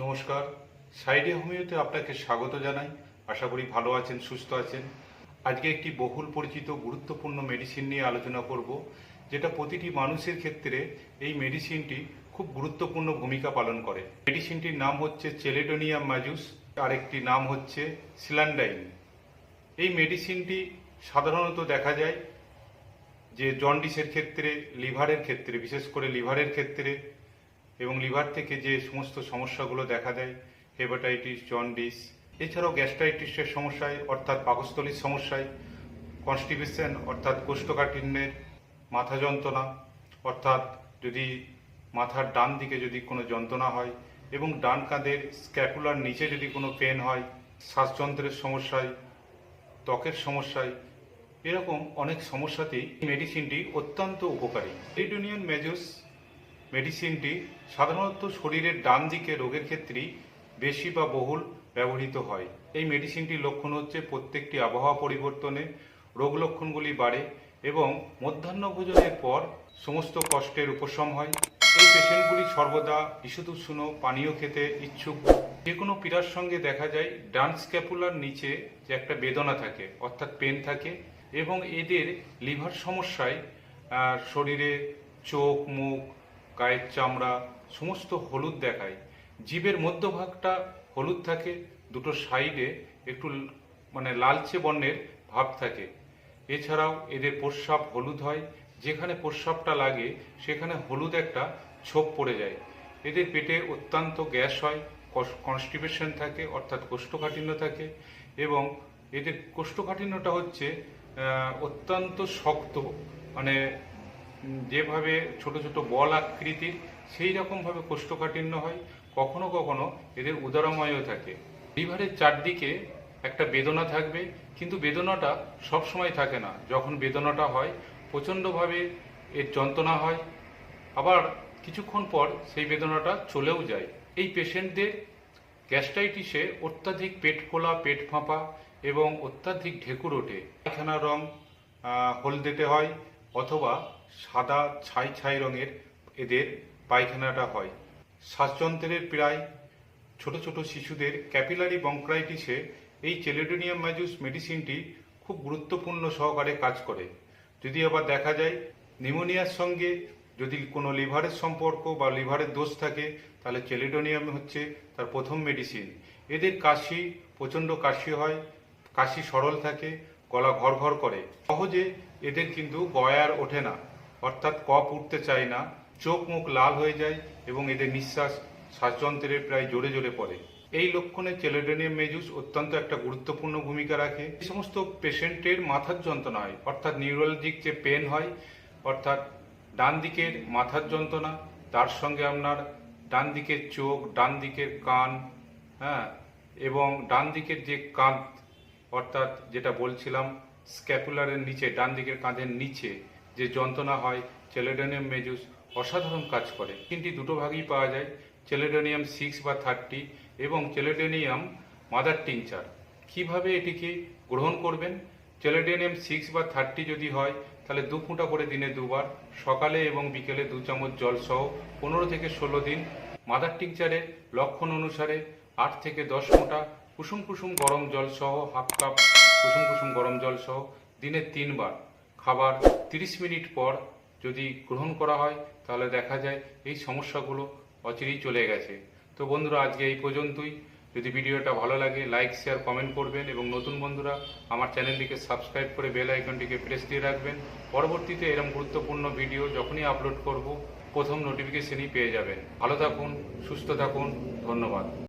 নমস্কার। সাইডে হোমিওতে আপনাকে স্বাগত জানাই। আশা করি ভালো আছেন, সুস্থ আছেন। আজকে একটি বহুল পরিচিত, গুরুত্বপূর্ণ মেডিসিন নিয়ে আলোচনা করব, যেটা প্রতিটি মানুষের ক্ষেত্রে এই মেডিসিনটি খুব গুরুত্বপূর্ণ ভূমিকা পালন করে। মেডিসিনটির নাম হচ্ছে চেলেডোনিয়াম ম্যাজুস আরেকটি নাম হচ্ছে সিলান্ডাইন এই মেডিসিনটি সাধারণত দেখা যায় যে জন্ডিসের ক্ষেত্রে লিভারের ক্ষেত্রে, বিশেষ করে লিভারের ক্ষেত্রে এবং লিভার থেকে যে সমস্ত সমস্যাগুলো দেখা দেয়, হেপাটাইটিস, জন্ডিস, এছাড়াও গ্যাস্ট্রাইটিসের সমস্যায়, অর্থাৎ পাকস্থলীর সমস্যায়, কনস্টিপেশন, অর্থাৎ কোষ্ঠকাঠিন্যের মাথা যন্ত্রণা, অর্থাৎ যদি মাথার ডান দিকে যদি কোনো যন্ত্রণা হয় এবং ডান কাঁধের স্ক্যাপুলার নিচে যদি কোনো পেন হয়, শ্বাসযন্ত্রের সমস্যায়, ত্বকের সমস্যায়, এরকম অনেক সমস্যাতেই মেডিসিনটি অত্যন্ত উপকারী। রিডুনিয়ন মেজুস মেডিসিনটি সাধারণত শরীরের ডান দিকে রোগের ক্ষেত্রেই বেশি বা বহুল ব্যবহৃত হয়। এই মেডিসিনটির লক্ষণ হচ্ছে প্রত্যেকটি আবহাওয়া পরিবর্তনে রোগ লক্ষণগুলি বাড়ে এবং মধ্যাহ্ন ভোজনের পর সমস্ত কষ্টের উপশম হয়। এই পেশেন্টগুলি সর্বদা বিশুদ্ধ পানীয় খেতে ইচ্ছুক। যে কোনো পীড়ার সঙ্গে দেখা যায়, ডান স্ক্যাপুলার নিচে যে একটা বেদনা থাকে, অর্থাৎ পেন থাকে এবং এদের লিভার সমস্যায় শরীরে চোখ, মুখ গায়ের চামড়া, সমস্ত হলুদ দেখায়। জীবের মধ্যভাগটা হলুদ থাকে, দুটো সাইডে একটু মানে লালচে বর্ণের ভাব থাকে। এছাড়াও এদের প্রস্রাব হলুদ হয়, যেখানে প্রস্রাবটা লাগে, সেখানে হলুদ একটা ছোপ পড়ে যায়। এদের পেটে অত্যন্ত গ্যাস হয় কনস্টিপেশন থাকে, অর্থাৎ কোষ্ঠকাঠিন্য থাকে, এবং এদের কোষ্ঠকাঠিন্যটা হচ্ছে অত্যন্ত শক্ত মানে যেভাবে ছোট ছোট বল আকৃতির সেই রকমভাবে কোষ্ঠকাঠিন্য হয়। কখনো কখনো এদের উদারময়ও থাকে। লিভারের চারদিকে একটা বেদনা থাকবে, কিন্তু বেদনাটা সব সময় থাকে না। যখন বেদনাটা হয়, প্রচণ্ডভাবে এর যন্ত্রণা হয়। আবার কিছুক্ষণ পর সেই বেদনাটা চলেও যায়। এই পেশেন্টদের গ্যাস্ট্রাইটিসে অত্যাধিক পেট ফোলা, পেট ফাঁপা এবং অত্যাধিক ঢেকুর ওঠে। পায়খানার রং হলদেটে হয় অথবা সাদা ছাই ছাই রঙের এদের পায়খানাটা হয়। শ্বাসযন্ত্রের প্রায় ছোট ছোট শিশুদের ক্যাপিলারি বঙ্ক্রাইটিসে এই চেলেডোনিয়াম ম্যাজুস মেডিসিনটি খুব গুরুত্বপূর্ণ সহকারে কাজ করে। যদি আবার দেখা যায় নিউমোনিয়ার সঙ্গে যদি কোনো লিভারের সম্পর্ক বা লিভারের দোষ থাকে, তাহলে চেলিডোনিয়াম হচ্ছে তার প্রথম মেডিসিন। এদের কাশি, প্রচণ্ড কাশি হয়, কাশি সরল থাকে, গলা ঘর ঘর করে। সহজে এদের কিন্তু গয়ার ওঠে না। অর্থাৎ কপ উঠতে চায় না, চোখ মুখ লাল হয়ে যায় এবং এদের নিঃশ্বাস শ্বাসযন্ত্রের প্রায় জোরে জোরে পড়ে। এই লক্ষণে চেলোডোনিয়াম মেজুস অত্যন্ত একটা গুরুত্বপূর্ণ ভূমিকা রাখে। এই সমস্ত পেশেন্টের মাথার যন্ত্রণা হয়, অর্থাৎ নিউরোলজিক যে পেন হয়, অর্থাৎ ডান দিকের মাথার যন্ত্রণা, তার সঙ্গে আপনার ডান দিকের চোখ, ডান দিকের কান হ্যাঁ এবং ডান দিকের যে কাঁধ, অর্থাৎ যেটা বলছিলাম স্ক্যাপুলারের নিচে ডান দিকের কাঁধের নিচে যে যন্ত্রণা হয় চেলেডোনিয়াম মেজুস অসাধারণ কাজ করে। কিন্তু দুটো ভাগই পাওয়া যায় চেলেডোনিয়াম সিক্স বা থার্টি এবং চেলেডোনিয়াম মাদার টিংচার কীভাবে এটিকে গ্রহণ করবেন? চেলেডোনিয়াম সিক্স বা থার্টি যদি হয়, তাহলে দু ফুঁটা করে দিনে দুবার, সকালে এবং বিকেলে দু চামচ জল সহ পনেরো থেকে ষোলো দিন। মাদার টিংচারের লক্ষণ অনুসারে আট থেকে দশ ফোঁটা, কুসুম কুসুম গরম জল সহ হাফ কাপ কুসুম কুসুম গরম জল সহ দিনে তিনবার। খাবার তিরিশ মিনিট পর যদি গ্রহণ করা হয়, তাহলে দেখা যায় এই সমস্যাগুলো অচিরেই চলে গেছে। তো বন্ধুরা, আজকে এই পর্যন্তই। যদি ভিডিওটা ভালো লাগে লাইক শেয়ার কমেন্ট করবেন এবং নতুন বন্ধুরা আমার চ্যানেলটিকে সাবস্ক্রাইব করে বেল আইকনটিকে প্রেস দিয়ে রাখবেন। পরবর্তীতে এরকম গুরুত্বপূর্ণ ভিডিও যখনই আপলোড করব, প্রথম নোটিফিকেশনই পেয়ে যাবেন। ভালো থাকুন, সুস্থ থাকুন, ধন্যবাদ।